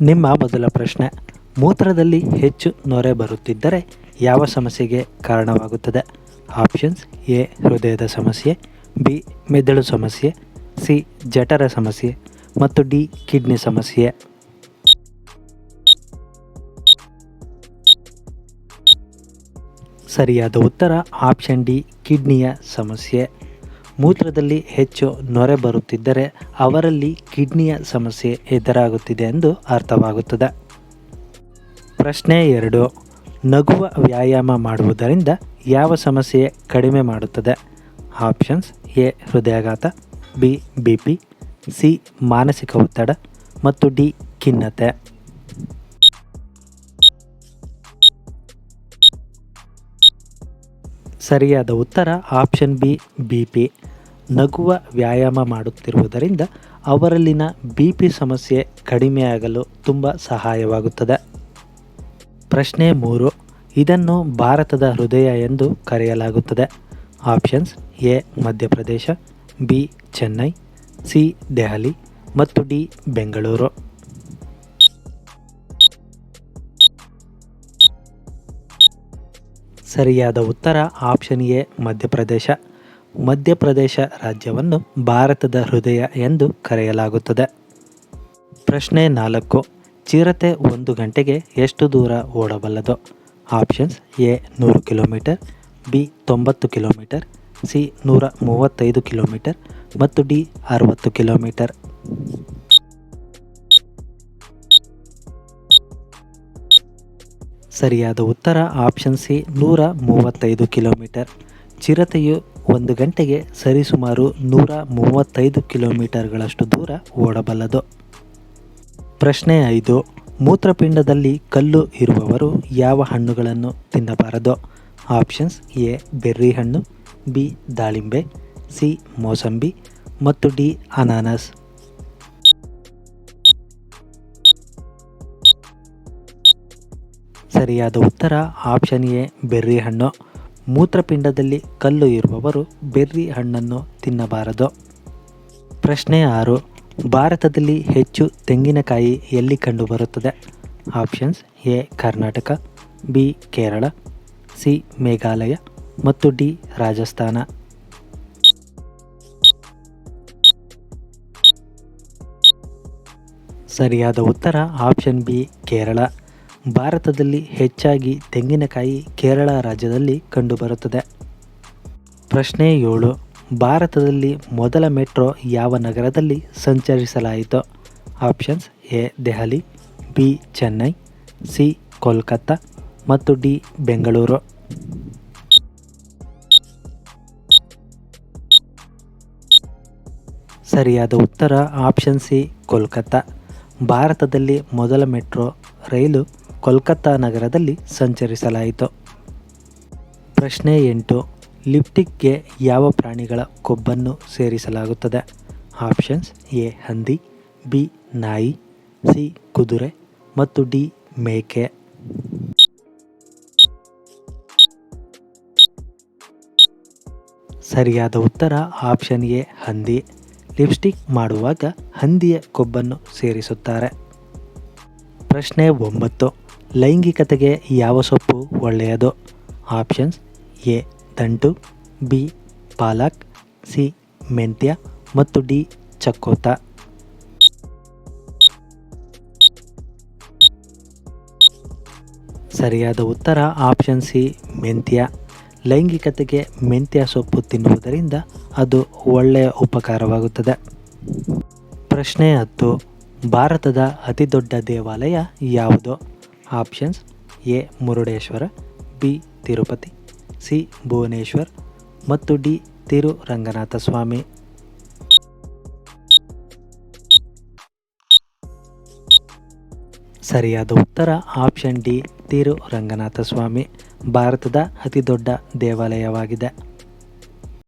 ನಿಮ್ಮ ಮೊದಲ ಪ್ರಶ್ನೆ. ಮೂತ್ರದಲ್ಲಿ ಹೆಚ್ಚು ನೊರೆ ಬರುತ್ತಿದ್ದರೆ ಯಾವ ಸಮಸ್ಯೆಗೆ ಕಾರಣವಾಗುತ್ತದೆ? ಆಪ್ಷನ್ಸ್ ಎ, ಹೃದಯದ ಸಮಸ್ಯೆ, ಬಿ, ಮೆದುಳು ಸಮಸ್ಯೆ, ಸಿ, ಜಠರ ಸಮಸ್ಯೆ ಮತ್ತು ಡಿ, ಕಿಡ್ನಿ ಸಮಸ್ಯೆ. ಸರಿಯಾದ ಉತ್ತರ ಆಪ್ಷನ್ ಡಿ, ಕಿಡ್ನಿಯ ಸಮಸ್ಯೆ. ಮೂತ್ರದಲ್ಲಿ ಹೆಚ್ಚು ನೊರೆ ಬರುತ್ತಿದ್ದರೆ ಅವರಲ್ಲಿ ಕಿಡ್ನಿಯ ಸಮಸ್ಯೆ ಎದುರಾಗುತ್ತಿದೆ ಎಂದು ಅರ್ಥವಾಗುತ್ತದೆ. ಪ್ರಶ್ನೆ ಎರಡು. ನಗುವ ವ್ಯಾಯಾಮ ಮಾಡುವುದರಿಂದ ಯಾವ ಸಮಸ್ಯೆ ಕಡಿಮೆ ಮಾಡುತ್ತದೆ? ಆಪ್ಷನ್ಸ್ ಎ, ಹೃದಯಾಘಾತ, ಬಿ ಬಿ ಪಿ ಸಿ, ಮಾನಸಿಕ ಒತ್ತಡ ಮತ್ತು ಡಿ, ಖಿನ್ನತೆ. ಸರಿಯಾದ ಉತ್ತರ ಆಪ್ಷನ್ ಬಿ ಬಿ ಪಿ ನಗುವ ವ್ಯಾಯಾಮ ಮಾಡುತ್ತಿರುವುದರಿಂದ ಅವರಲ್ಲಿನ ಬಿ ಪಿ ಸಮಸ್ಯೆ ಕಡಿಮೆಯಾಗಲು ತುಂಬ ಸಹಾಯವಾಗುತ್ತದೆ. ಪ್ರಶ್ನೆ ಮೂರು, ಇದನ್ನು ಭಾರತದ ಹೃದಯ ಎಂದು ಕರೆಯಲಾಗುತ್ತದೆ. Options A, Madhya Pradesh, B, Chennai, C, Delhi ಮತ್ತು ಡಿ, ಬೆಂಗಳೂರು. ಸರಿಯಾದ ಉತ್ತರ ಆಪ್ಷನ್ ಎ, ಮಧ್ಯಪ್ರದೇಶ. ಮಧ್ಯಪ್ರದೇಶ ರಾಜ್ಯವನ್ನು ಭಾರತದ ಹೃದಯ ಎಂದು ಕರೆಯಲಾಗುತ್ತದೆ. ಪ್ರಶ್ನೆ ನಾಲ್ಕು. ಚಿರತೆ ಒಂದು ಗಂಟೆಗೆ ಎಷ್ಟು ದೂರ ಓಡಬಲ್ಲದು? ಆಪ್ಷನ್ಸ್ ಎ ನೂರು ಕಿಲೋಮೀಟರ್, ಬಿ ತೊಂಬತ್ತು ಕಿಲೋಮೀಟರ್, ಸಿ ನೂರ ಮೂವತ್ತೈದು ಕಿಲೋಮೀಟರ್ ಮತ್ತು ಡಿ ಅರವತ್ತು ಕಿಲೋಮೀಟರ್. ಸರಿಯಾದ ಉತ್ತರ ಆಪ್ಷನ್ ಸಿ ನೂರ ಮೂವತ್ತೈದು ಕಿಲೋಮೀಟರ್. ಚಿರತೆಯು ಒಂದು ಗಂಟೆಗೆ ಸರಿಸುಮಾರು ನೂರ ಮೂವತ್ತೈದು ಕಿಲೋಮೀಟರ್ಗಳಷ್ಟು ದೂರ ಓಡಬಲ್ಲದು. ಪ್ರಶ್ನೆ ಐದು, ಮೂತ್ರಪಿಂಡದಲ್ಲಿ ಕಲ್ಲು ಇರುವವರು ಯಾವ ಹಣ್ಣುಗಳನ್ನು ತಿನ್ನಬಾರದು? ಆಪ್ಷನ್ಸ್ ಎ, ಬೆರ್ರಿ ಹಣ್ಣು, ಬಿ, ದಾಳಿಂಬೆ, ಸಿ, ಮೋಸಂಬಿ ಮತ್ತು ಡಿ, ಅನಾನಸ್. ಸರಿಯಾದ ಉತ್ತರ ಆಪ್ಷನ್ ಎ, ಬೆರ್ರಿ ಹಣ್ಣು. ಮೂತ್ರಪಿಂಡದಲ್ಲಿ ಕಲ್ಲು ಇರುವವರು ಬೆರ್ರಿ ಹಣ್ಣನ್ನು ತಿನ್ನಬಾರದು. ಪ್ರಶ್ನೆ ಆರು, ಭಾರತದಲ್ಲಿ ಹೆಚ್ಚು ತೆಂಗಿನಕಾಯಿ ಎಲ್ಲಿ ಕಂಡುಬರುತ್ತದೆ? Options A, Karnataka, B, Kerala, C, Meghalaya ಮತ್ತು ಡಿ, ರಾಜಸ್ಥಾನ. ಸರಿಯಾದ ಉತ್ತರ ಆಪ್ಷನ್ ಬಿ, ಕೇರಳ. ಭಾರತದಲ್ಲಿ ಹೆಚ್ಚಾಗಿ ತೆಂಗಿನಕಾಯಿ ಕೇರಳ ರಾಜ್ಯದಲ್ಲಿ ಕಂಡುಬರುತ್ತದೆ. ಪ್ರಶ್ನೆ ಏಳು. ಭಾರತದಲ್ಲಿ ಮೊದಲ ಮೆಟ್ರೋ ಯಾವ ನಗರದಲ್ಲಿ ಸಂಚರಿಸಲಾಯಿತು? Options A, Delhi, B, Chennai, C, Kolkata ಮತ್ತು ಡಿ, ಬೆಂಗಳೂರು. ಸರಿಯಾದ ಉತ್ತರ ಆಪ್ಷನ್ ಸಿ, ಕೋಲ್ಕತ್ತಾ. ಭಾರತದಲ್ಲಿ ಮೊದಲ ಮೆಟ್ರೋ ರೈಲು ಕೋಲ್ಕತ್ತಾ ನಗರದಲ್ಲಿ ಸಂಚರಿಸಲಾಯಿತು. ಪ್ರಶ್ನೆ ಎಂಟು, ಲಿಪ್ಟಿಕ್ಗೆ ಯಾವ ಪ್ರಾಣಿಗಳ ಕೊಬ್ಬನ್ನು ಸೇರಿಸಲಾಗುತ್ತದೆ? ಆಪ್ಷನ್ಸ್ ಎ, ಹಂದಿ, ಬಿ, ನಾಯಿ, ಸಿ, ಕುದುರೆ ಮತ್ತು ಡಿ, ಮೇಕೆ. ಸರಿಯಾದ ಉತ್ತರ ಆಪ್ಷನ್ ಎ, ಹಂದಿ. ಲಿಪ್ಸ್ಟಿಕ್ ಮಾಡುವಾಗ ಹಂದಿಯ ಕೊಬ್ಬನ್ನು ಸೇರಿಸುತ್ತಾರೆ. ಪ್ರಶ್ನೆ ಒಂಬತ್ತು. ಲೈಂಗಿಕತೆಗೆ ಯಾವ ಸೊಪ್ಪು ಒಳ್ಳೆಯದು? ಆಪ್ಷನ್ಸ್ ಎ, ದಂಟು, ಬಿ, ಪಾಲಕ್, ಸಿ, ಮೆಂತ್ಯ ಮತ್ತು ಡಿ, ಚಕ್ಕೋತ. ಸರಿಯಾದ ಉತ್ತರ ಆಪ್ಷನ್ ಸಿ, ಮೆಂತ್ಯ. ಲೈಂಗಿಕತೆಗೆ ಮೆಂತ್ಯ ಸೊಪ್ಪು ತಿನ್ನುವುದರಿಂದ ಅದು ಒಳ್ಳೆಯ ಉಪಕಾರವಾಗುತ್ತದೆ. ಪ್ರಶ್ನೆ ಹತ್ತು. ಭಾರತದ ಅತಿದೊಡ್ಡ ದೇವಾಲಯ ಯಾವುದು? Options, A, Murudeshwar, B, Tirupati, C, Bhubaneswar ಮತ್ತು ಡಿ ತಿರು ರಂಗನಾಥ ಸ್ವಾಮಿ. ಸರಿಯಾದ ಉತ್ತರ, ಆಪ್ಷನ್ ಡಿ ತಿರು ರಂಗನಾಥ ಸ್ವಾಮಿ. ಭಾರತದ ಅತಿದೊಡ್ಡ ದೇವಾಲಯವಾಗಿದೆ.